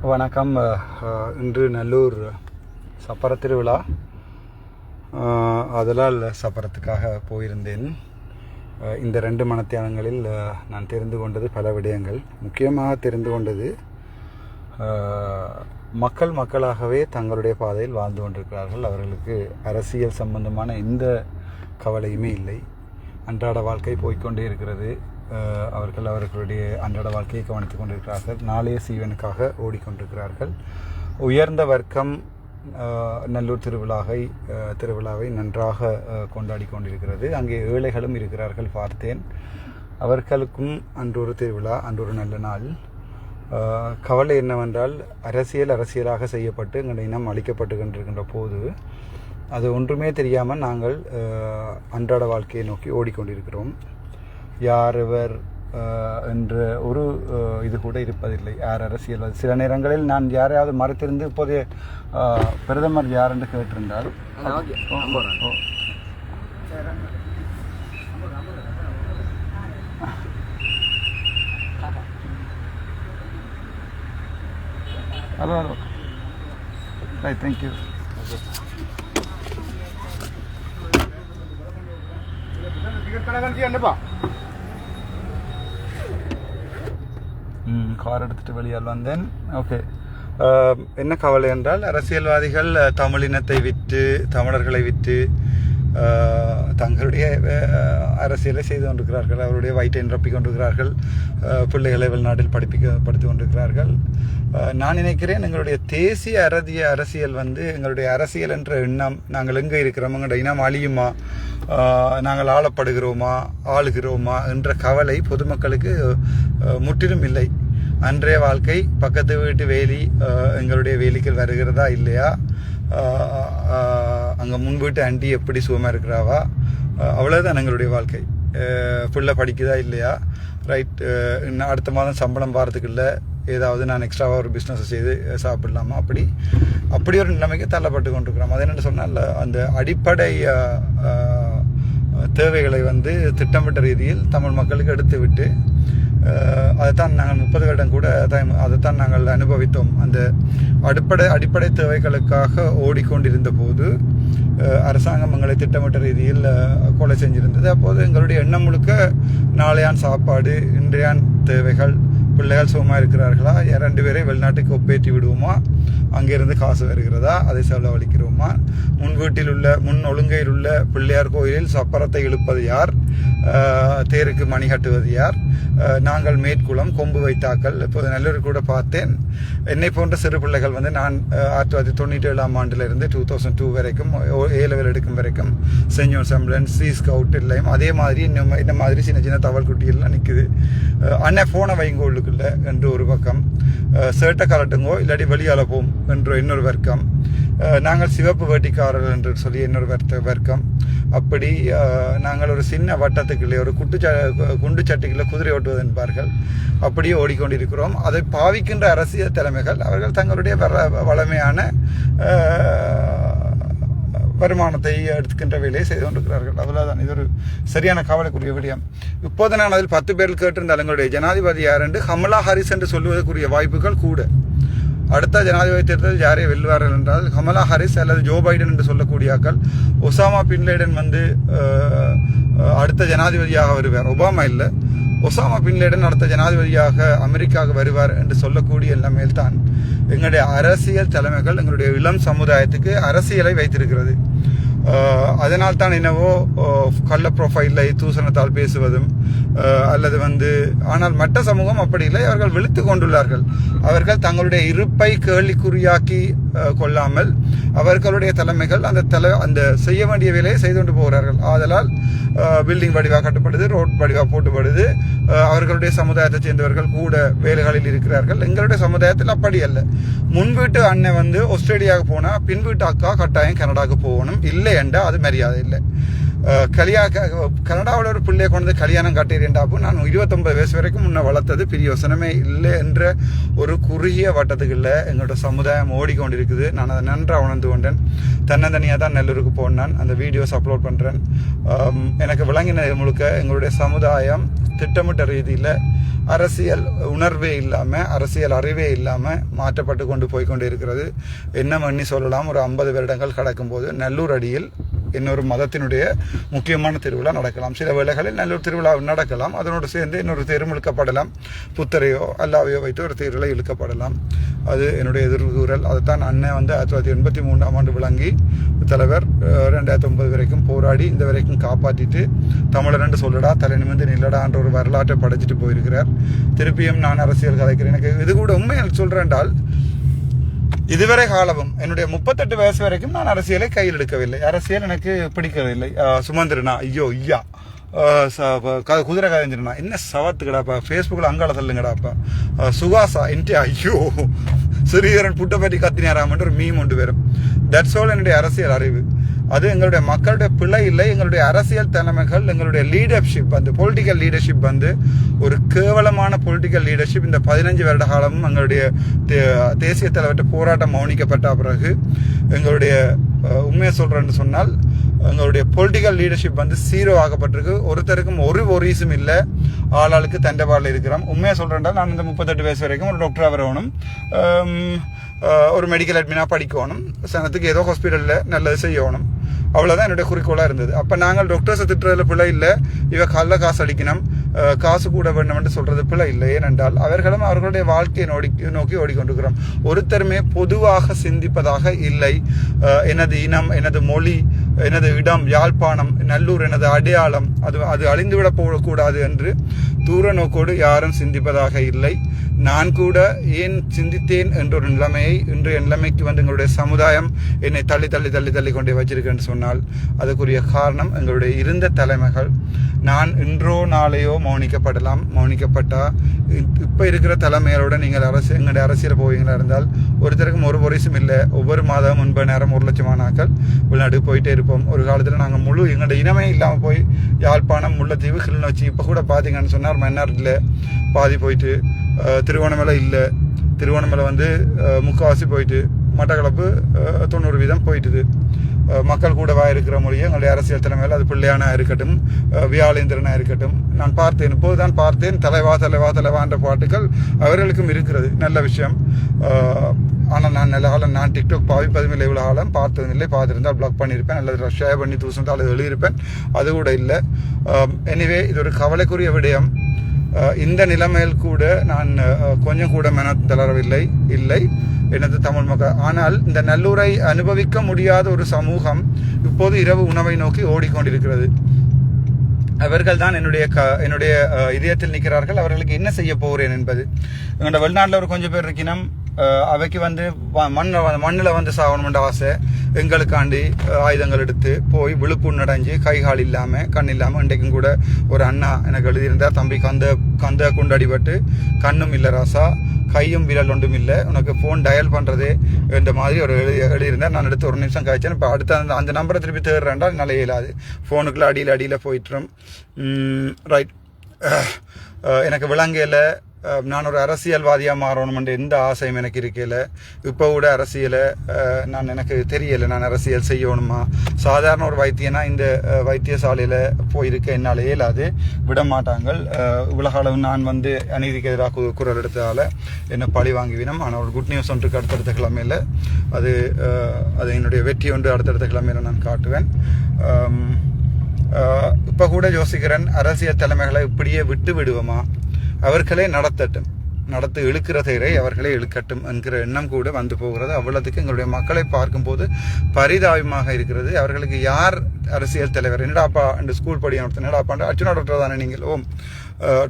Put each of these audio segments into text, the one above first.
வணக்கம். இன்று நல்லூர் சப்பர திருவிழா அஹ், அதனால் சப்பரத்துக்காக போயிருந்தேன். இந்த ரெண்டு மனத்தியானங்களில் நான் தெரிந்து கொண்டது பல விடயங்கள். முக்கியமாக தெரிந்து கொண்டது மக்கள் மக்களாகவே தங்களுடைய பாதையில் வாழ்ந்து கொண்டிருக்கிறார்கள். அவர்களுக்கு அரசியல் சம்பந்தமான எந்த கவலையுமே இல்லை. அன்றாட வாழ்க்கை போய்க்கொண்டே இருக்கிறது. அவர்கள் அவர்களுடைய அன்றாட வாழ்க்கையை கவனித்துக் கொண்டிருக்கிறார்கள். நாளைய சீவனுக்காக ஓடிக்கொண்டிருக்கிறார்கள். உயர்ந்த வர்க்கம் நல்லூர் திருவிழாவை திருவிழாவை நன்றாக கொண்டாடி கொண்டிருக்கிறது. அங்கே ஏழைகளும் இருக்கிறார்கள் பார்த்தேன். அவர்களுக்கும் அன்றொரு திருவிழா அன்றொரு நல்ல நாள். கவலை என்னவென்றால் அரசியல் அரசியலாக செய்யப்பட்டு எங்கள் இனம் அளிக்கப்பட்டு கொண்டிருக்கின்ற போது அது ஒன்றுமே தெரியாமல் நாங்கள் அன்றாட வாழ்க்கையை நோக்கி ஓடிக்கொண்டிருக்கிறோம். யார் இவர் என்ற ஒரு இது கூட இருப்பதில்லை. யார் அரசியல்? சில நேரங்களில் நான் யாரையாவது மறைத்திருந்து இப்போதைய பிரதமர் யார் என்று கேட்டிருந்தால். Hello hello. Right thank you ம் கார் எடுத்துட்டு வெளியால் வந்தேன். ஓகே என்ன கவலை என்றால் அரசியல்வாதிகள் தமிழினத்தை விற்று தமிழர்களை விற்று தங்களுடைய அரசியலை செய்து கொண்டிருக்கிறார்கள். அவருடைய வயிற்றை நிரப்பிக் கொண்டிருக்கிறார்கள். பிள்ளைகளை வெளிநாட்டில் படிப்பிக்க படித்து கொண்டிருக்கிறார்கள். நான் நினைக்கிறேன் எங்களுடைய தேசிய அரதிய அரசியல் வந்து எங்களுடைய அரசியல் என்ற எண்ணம் நாங்கள் எங்கே இருக்கிறோம் எங்களுடைய இனம் அழியுமா நாங்கள் ஆளப்படுகிறோமா ஆளுகிறோமா என்ற கவலை பொதுமக்களுக்கு முற்றிலும் இல்லை. அன்றைய வாழ்க்கை பக்கத்து வீட்டு வேலி எங்களுடைய வேலிக்கு வருகிறதா இல்லையா? அங்கே முன் வீட்டு ஆண்டி எப்படி சுகமாக இருக்கிறாவா? அவ்வளோதான் எங்களுடைய வாழ்க்கை. ஃபுல்லாக பிள்ளை படிக்குதா இல்லையா? ரைட் இன்னும் அடுத்த மாதம் சம்பளம் பாரத்துக்கு இல்லை. ஏதாவது நான் எக்ஸ்ட்ராவாக ஒரு பிஸ்னஸ் செய்து சாப்பிடலாமா? அப்படி. அப்படி ஒரு நிலைமைக்கு தள்ளப்பட்டு கொண்டிருக்கிறோம். அது என்னென்னு சொன்னால் அந்த அடிப்படை தேவைகளை வந்து திட்டமிட்ட ரீதியில் தமிழ் மக்களுக்கு எடுத்து விட்டு அதைத்தான் நாங்கள் முப்பது வருடம் கூட அதைத்தான் அதைத்தான் நாங்கள் அனுபவித்தோம். அந்த அடிப்படை அடிப்படை தேவைகளுக்காக ஓடிக்கொண்டிருந்த போது அரசாங்கம் எங்களை திட்டமிட்ட ரீதியில் கொலை செஞ்சிருந்தது. அப்போது எங்களுடைய எண்ணம் முழுக்க நாளையான் சாப்பாடு இன்றையான் தேவைகள் பிள்ளைகள் சுகமாக இருக்கிறார்களா? ரெண்டு பேரை வெளிநாட்டுக்கு ஒப்பேற்றி விடுவோமா? அங்கிருந்து காசு வருகிறதா? அதை செலவழிக்கிறோமா? முன் வீட்டில் உள்ள முன் ஒழுங்கையில் உள்ள பிள்ளையார் கோயிலில் சப்பரத்தை இழுப்பது யார்? தேருக்கு மணி கட்டுவது யார்? நாங்கள் மேற்குளம் கொம்பு வைத்தாக்கள். இப்போது நல்லூர் கூட பார்த்தேன். என்னை போன்ற சிறு பிள்ளைகள் வந்து நான் ஆயிரத்தி தொள்ளாயிரத்தி தொண்ணூற்றி ஏழாம் ஆண்டிலிருந்து டூ தௌசண்ட் டூ வரைக்கும் ஏ லெவல் எடுக்கும் வரைக்கும் சென்ட் ஜோன் சி ஸ்கவுட் இல்லையும் அதே மாதிரி இன்னும் இந்த மாதிரி சின்ன சின்ன தவள் குட்டியெல்லாம் நிற்குது அண்ணன் ஃபோனை வைங்க உள்ளுக்குள்ள என்று ஒரு பக்கம். சேட்டை கலட்டுங்கோ இல்லாட்டி வெளியால போம் என்று இன்னொரு வர்க்கம் நாங்கள் சிவப்பு வேட்டிக்காரர்கள் என்று சொல்லி இன்னொரு வர்த்த வர்க்கம். அப்படி நாங்கள் ஒரு சின்ன வட்டத்துக்குள்ளே ஒரு குட்டு குண்டு சட்டிக்குள்ளே குதிரை ஓட்டுவது என்பார்கள். அப்படியே ஓடிக்கொண்டிருக்கிறோம். அதை பாவிக்கின்ற அரசியல் தலைமைகள் அவர்கள் தங்களுடைய வர வளமையான வருமானத்தை எடுத்துக்கின்ற வேலையை செய்து கொண்டிருக்கிறார்கள். தான் இது ஒரு சரியான கவலைக்குரிய விடயம். இப்போது நான் அதில் பத்து பேர் கேட்டிருந்தால் எங்களுடைய ஜனாதிபதி யார் என்று ஹமலா ஹாரிஸ் என்று சொல்லுவதற்குரிய வாய்ப்புகள் கூட. அடுத்த ஜனாதிபதி தேர்தல் யாரை வெல்வார்கள் என்றால் கமலா ஹாரிஸ் அல்லது ஜோ பைடன் என்று சொல்லக்கூடியாக்கள் ஒசாமா பின்லேடன் வந்து அடுத்த ஜனாதிபதியாக வருவார். ஒபாமா இல்லை. ஒசாமா பின்லேடன் அடுத்த ஜனாதிபதியாக அமெரிக்காவுக்கு வருவார் என்று சொல்லக்கூடிய எல்லாமே தான் எங்களுடைய அரசியல் தலைமைகள் எங்களுடைய இளம் சமுதாயத்துக்கு அரசியலை வைத்திருக்கிறது. அதனால் தான் என்னவோ கள்ள ப்ரொஃபைலை தூசணத்தால் பேசுவதும் அல்லது வந்து ஆனால் மற்ற சமூகம் அப்படி இல்லை. அவர்கள் விழித்து கொண்டுள்ளார்கள். அவர்கள் தங்களுடைய இருப்பை கேள்விக்குறியாக்கி கொள்ளாமல் அவர்களுடைய தலைமைகள் அந்த தலை அந்த செய்ய வேண்டிய வேலையை செய்து கொண்டு போகிறார்கள். ஆதலால் பில்டிங் வடிவாக கட்டப்படுது ரோட் வடிவாக போட்டுப்படுது. அவர்களுடைய சமுதாயத்தை சேர்ந்தவர்கள் கூட வேலைகளில் இருக்கிறார்கள். எங்களுடைய சமுதாயத்தில் அப்படி அல்ல. முன் வீட்டு அண்ணன் வந்து ஆஸ்திரேலியாவுக்கு போனால் பின் வீட்டு அக்கா கட்டாயம் கனடாவுக்கு போகணும். இல்லை என்றால் அது மரியாதை இல்லை. கல்யா கனடாவில் ஒரு பிள்ளையை கொண்டு வந்து கல்யாணம் கட்டிடுறாப்போ நான் இருபத்தொம்பது வயசு வரைக்கும் முன்னே வளர்த்தது பெரிய யோசனமே இல்லை என்ற ஒரு குறுகிய வட்டத்துக்குள்ள எங்களோட சமுதாயம் ஓடிக்கொண்டிருக்குது. நான் அதை நன்றாக உணர்ந்து கொண்டேன். தன்னந்தனியாக தான் நெல்லூருக்கு போனேன். அந்த வீடியோஸ் அப்லோட் பண்ணுறேன் எனக்கு விளங்கினது முழுக்க எங்களுடைய சமுதாயம் திட்டமிட்ட ரீதியில் அரசியல் உணர்வே இல்லாமல் அரசியல் அறிவே இல்லாமல் மாற்றப்பட்டு கொண்டு போய்கொண்டு இருக்கிறது என்ன பண்ணி சொல்லலாம்? ஒரு ஐம்பது வருடங்கள் கடக்கும்போது நல்லூர் அடியில் இன்னொரு மதத்தினுடைய முக்கியமான திருவிழா நடக்கலாம். சில வேளைகளில் நல்லூர் திருவிழா நடக்கலாம். அதனோடு சேர்ந்து இன்னொரு தேரும் இழுக்கப்படலாம். புத்தரையோ அல்லாவையோ வைத்து ஒரு தேர்தலை இழுக்கப்படலாம். அது என்னுடைய எதிர்கூறல். அதைத்தான் அண்ணன் வந்து ஆயிரத்தி தொள்ளாயிரத்தி எண்பத்தி மூன்றாம் ஆண்டு விளங்கி தலைவர் ரெண்டாயிரத்தி ஒன்பது வரைக்கும் போராடி இந்த வரைக்கும் காப்பாற்றிட்டு தமிழரண்டு சொல்லடா தலை நிமிர்ந்து நில்லடான்ற ஒரு வரலாற்றை படைச்சிட்டு போயிருக்கிறார். திருப்பியும் நான் அரசியல் கலைக்கிறேன் எனக்கு இது கூட உண்மை சொல்கிறேன்டால் இதுவரை காலமும் என்னுடைய முப்பத்தெட்டு வயசு வரைக்கும் நான் அரசியலை கையில் எடுக்கவில்லை. அரசியல் எனக்கு பிடிக்கவில்லை. சுமந்திரனா? ஐயோ ஐயா. ச- க- குதிரை கதைஞ்சிருனா என்ன சவத்துக்கடாப்பா ஃபேஸ்புக்கில் அங்காள தள்ளுங்கடாப்பா சுகாசா என்கிட்ட ஐயோ. ஸ்ரீதரன் புட்டை பற்றி கத்தினாராமன்ற ஒரு மீம் ஒன்று வரும் தட்ஸ் ஆல் என்னுடைய அரசியல் அறிவு. அது எங்களுடைய மக்களுடைய பிழை இல்லை எங்களுடைய அரசியல் தலைமைகள் எங்களுடைய லீடர்ஷிப் வந்து பொலிட்டிக்கல் லீடர்ஷிப் வந்து ஒரு கேவலமான பொலிட்டிக்கல் லீடர்ஷிப் இந்த பதினஞ்சு வருட காலமும் எங்களுடைய தேசிய தலைவர்கிட்ட போராட்டம் மௌனிக்கப்பட்ட பிறகு எங்களுடைய உண்மையை சொல்கிறேன்னு சொன்னால் எங்களுடைய பொலிட்டிக்கல் லீடர்ஷிப் வந்து சீரோ ஆகப்பட்டிருக்கு ஒருத்தருக்கும் ஒரு ஒரீஸும் இல்லை. ஆளாளுக்கு தண்டவாளில் இருக்கிறோம். உண்மையை சொல்கிறேன்டா நான் இந்த முப்பத்தெட்டு வயசு வரைக்கும் ஒரு டாக்டராக வரணும். ஒரு மெடிக்கல் அட்மினாக படிக்கணும். சனத்துக்கு ஏதோ ஹாஸ்பிட்டலில் நல்லது செய்யணும். அவ்வளோதான் என்னுடைய குறிக்கோளாக இருந்தது. அப்போ நாங்கள் டாக்டர்ஸை திட்டுறதுல பிழை இல்லை. இவ கல்ல காசு அடிக்கணும். காசு கூட வேண்டும்னு சொல்றது பிள்ளை இல்லை. ஏனென்றால் அவர்களும் அவர்களுடைய வாழ்க்கையை நோடி நோக்கி ஓடிக்கொண்டிருக்கிறோம். ஒருத்தருமே பொதுவாக சிந்திப்பதாக இல்லை. எனது இனம் எனது மொழி எனது இடம் யாழ்ப்பாணம் நல்லூர் எனது அடையாளம் அது அது அழிந்துவிடப் போகக்கூடாது என்று தூர நோக்கோடு யாரும் சிந்திப்பதாக இல்லை. நான் கூட ஏன் சிந்தித்தேன் என்ற ஒரு நிலைமையை இன்றைய நிலைமைக்கு வந்து எங்களுடைய சமுதாயம் என்னை தள்ளி தள்ளி தள்ளி தள்ளி கொண்டே வச்சிருக்கேன்னு சொன்னால் அதுக்குரிய காரணம் எங்களுடைய இருந்த தலைமைகள். நான் இன்றோ நாளையோ மௌனிக்கப்படலாம். மௌனிக்கப்பட்டா இப்- இருக்கிற தலைமைகளோட நீங்கள் அரசு எங்களுடைய அரசியல் போவீங்களா இருந்தால் ஒருத்தருக்கும் ஒரு பொரிசும் இல்லை. ஒவ்வொரு மாதம் முன்பு நேரம் ஒரு லட்சமான ஆக்கள் வெளிநாடு போயிட்டே இருப்போம். ஒரு காலத்தில் நாங்கள் முழு எங்களுடைய இனமே இல்லாமல் போய் யாழ்ப்பாணம் முல்லைத்தீவு கிளிநொச்சி இப்போ கூட பார்த்தீங்கன்னு சொன்னால் சொன்னார் இல்லை பாதி போயிட்டு திருவோணமலை இல்லை. திருவோணமலை வந்து முக்கால்வாசி முக்காவாசி போயிட்டு மட்டக்களப்பு தொண்ணூறு வீதம் போயிட்டுது. மக்கள் கூடவா இருக்கிற மொழியை எங்களுடைய அரசியல் தலைமையில் அது பிள்ளையானா இருக்கட்டும் வியாழேந்திரனாக வியாழேந்திரனா இருக்கட்டும். நான் பார்த்தேன் இப்போதுதான் பார்த்தேன். தலைவா தலைவா தலைவா என்ற பாட்டுகள் அவர்களுக்கும் இருக்கிறது. நல்ல விஷயம். ஆனால் நான் நல்ல காலம் நான் டிக்டாக் பாவிப்பதும் இல்லை. இவ்வளோ காலம் பார்த்ததும் இல்லை பார்த்துருந்தால் பிளாக் பண்ணியிருப்பேன். அல்லது ஷேர் பண்ணி தூசிருந்தால் அது எழுதியிருப்பேன். அது கூட இல்லை. எனிவே இது ஒரு கவலைக்குரிய விடயம். இந்த நிலைமையில் கூட நான் கொஞ்சம் கூட மன தளரவில்லை இல்லை. எனது தமிழ் மக்கள் ஆனால் இந்த நல்லூரை அனுபவிக்க முடியாத ஒரு சமூகம் இப்போது இரவு உணவை நோக்கி ஓடிக்கொண்டிருக்கிறது. அவர்கள் தான் என்னுடைய க என்னுடைய இதயத்தில் நிற்கிறார்கள். அவர்களுக்கு என்ன செய்ய போகிறேன் என்பது. எங்களோட வெளிநாட்டில் ஒரு கொஞ்சம் பேர் இருக்கினோம். அவைக்கு வந்து மண்ணில் மண்ணில் வந்து சாகணும்ன்ற ஆசை. எங்களுக்காண்டி ஆயுதங்கள் எடுத்து போய் விழுப்புண் அடைஞ்சு கை கால் இல்லாமல் கண் இல்லாமல் இன்றைக்கும் கூட ஒரு அண்ணா எனக்கு எழுதியிருந்தார். தம்பி கந்த கந்த குண்டு அடிபட்டு கண்ணும் இல்லை ராசா கையும் விரல் ஒன்றும் இல்லை. உனக்கு ஃபோன் டயல் பண்ணுறது இந்த மாதிரி ஒரு எழுதி எழுதியிருந்தேன் நான் எடுத்து ஒரு நிமிஷம் கழிச்சேன். இப்போ அடுத்த அந்த அந்த நம்பரை திருப்பி தேடுறேன்டா என்னால் இயலாது. ஃபோனுக்குள்ளே அடியில் அடியில் போயிட்டுரும். ரைட் எனக்கு விலங்கையில் நான் ஒரு அரசியல்வாதியாக மாறணும்ன்ற எந்த ஆசையும் எனக்கு இருக்கையில் இப்போ கூட அரசியலை நான் எனக்கு தெரியலை நான் அரசியல் செய்யணுமா? சாதாரண ஒரு வைத்தியனா இந்த வைத்தியசாலையில் போயிருக்க என்னால் இயலாது விட மாட்டாங்கள். உலக அளவு நான் வந்து அநீதிக்கு எதிராக குரல் எடுத்ததால் என்னை பழி வாங்கிவிடும் ஆனால் ஒரு குட் நியூஸ் ஒன்றுக்கு அடுத்தடுத்த கிழமையில் அது அது என்னுடைய வெற்றி ஒன்று அடுத்தடுத்த கிழமையில் நான் காட்டுவேன். இப்போ கூட யோசிக்கிறேன் அரசியல் தலைமைகளை இப்படியே விட்டு விடுவோமா? அவர்களே நடத்தட்டும். நடத்து இழுக்கிற தேரை அவர்களே இழுக்கட்டும் என்கிற எண்ணம் கூட வந்து போகிறது. அவ்வளவுக்கு எங்களுடைய மக்களை பார்க்கும்போது பரிதாபமாக இருக்கிறது. அவர்களுக்கு யார் அரசியல் தலைவர்? என்னடாப்பா அந்த ஸ்கூல் படி நடத்த என்னடாப்பா அர்ச்சனா டாக்டர் தானே நீங்கள்? ஓ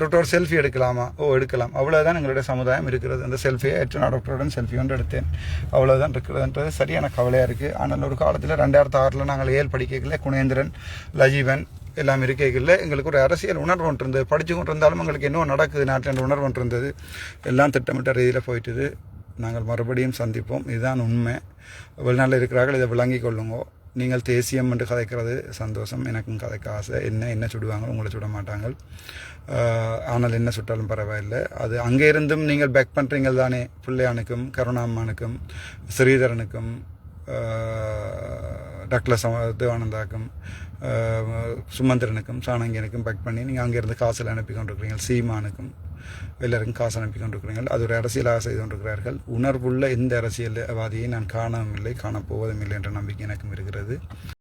டாக்டர் செல்ஃபி எடுக்கலாமா? ஓ எடுக்கலாம். அவ்வளோதான் எங்களுடைய சமுதாயம் இருக்கிறது. அந்த செல்ஃபியை அர்ச்சனா டாக்டருடன் செல்ஃபி ஒன்று எடுத்தேன். அவ்வளோதான் இருக்கிறதுன்றது சரியான கவலையாக இருக்குது ஆனால் ஒரு காலத்தில் ரெண்டாயிரத்து ஆறில் நாங்கள் ஏழு படிக்கல குணேந்திரன் லஜீவன் எல்லாம் இருக்கைகளில் எங்களுக்கு ஒரு அரசியல் உணர்வு ஒன்று இருந்தது. படிச்சு கொண்டு இருந்தாலும் எங்களுக்கு என்ன நடக்குது நாட்டில் உணர்வு ஒன்று இருந்தது. எல்லாம் திட்டமிட்ட ரீதியில் போயிட்டுது. நாங்கள் மறுபடியும் சந்திப்போம். இதுதான் உண்மை. வெளிநாட்டில் இருக்கிறார்கள் இதை விளங்கி கொள்ளுங்கோ. நீங்கள் தேசியம் என்று கதைக்கிறது சந்தோஷம் எனக்கும் கதைக்க ஆசை. என்ன என்ன சுடுவாங்க உங்களை சுட மாட்டாங்க ஆனால் என்ன சுட்டாலும் பரவாயில்லை. அது அங்கே இருந்தும் நீங்கள் பேக் பண்ணுறீங்க தானே பிள்ளையானுக்கும் கருணாம்மானுக்கும் ஸ்ரீதரனுக்கும் டக்ளஸ் தேவானந்தாக்கும் சுமந்திரனுக்கும் சாணங்கியனுக்கும் பேக் பண்ணி நீங்கள் அங்கேருந்து காசில் அனுப்பி கொண்டிருக்கிறீங்க சீமானுக்கும் எல்லாருக்கும் காசு அனுப்பி கொண்டிருக்கிறீர்கள். அது ஒரு அரசியலாக செய்து கொண்டிருக்கிறார்கள். உணர்வுள்ள எந்த அரசியல்வாதியை நான் காணவும் இல்லை காணப்போவதும் இல்லை என்ற நம்பிக்கை எனக்கும் இருக்கிறது.